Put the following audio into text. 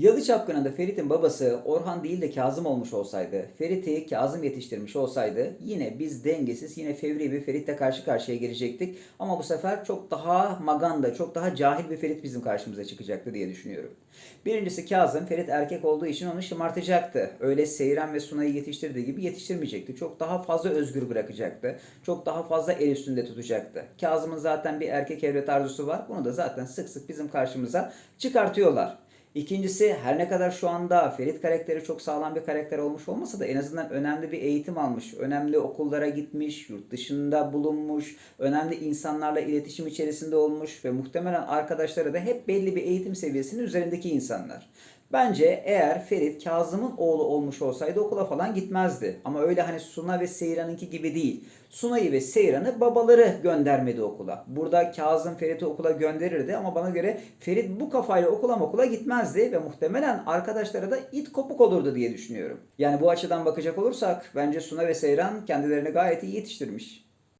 Yalı Çapkını'nda Ferit'in babası Orhan değil de Kazım olmuş olsaydı, Ferit'i Kazım yetiştirmiş olsaydı yine biz dengesiz, yine fevri bir Ferit'le karşı karşıya gelecektik. Ama bu sefer çok daha maganda, çok daha cahil bir Ferit bizim karşımıza çıkacaktı diye düşünüyorum. Birincisi Kazım, Ferit erkek olduğu için onu şımartacaktı. Öyle Seyran ve Sunay'ı yetiştirdiği gibi yetiştirmeyecekti. Çok daha fazla özgür bırakacaktı. Çok daha fazla el üstünde tutacaktı. Kazım'ın zaten bir erkek evlat arzusu var. Bunu da zaten sık sık bizim karşımıza çıkartıyorlar. İkincisi her ne kadar şu anda Ferit karakteri çok sağlam bir karakter olmuş olmasa da en azından önemli bir eğitim almış. Önemli okullara gitmiş, yurt dışında bulunmuş, önemli insanlarla iletişim içerisinde olmuş ve muhtemelen arkadaşları da hep belli bir eğitim seviyesinin üzerindeki insanlar. Bence eğer Ferit Kazım'ın oğlu olmuş olsaydı okula falan gitmezdi. Ama öyle hani Suna ve Seyran'ınki gibi değil. Sunay'ı ve Seyran'ı babaları göndermedi okula. Burada Kazım Ferit'i okula gönderirdi ama bana göre Ferit bu kafayla okula okula gitmezdi ve muhtemelen arkadaşlara da it kopuk olurdu diye düşünüyorum. Yani bu açıdan bakacak olursak bence Suna ve Seyran kendilerini gayet iyi yetiştirmiş.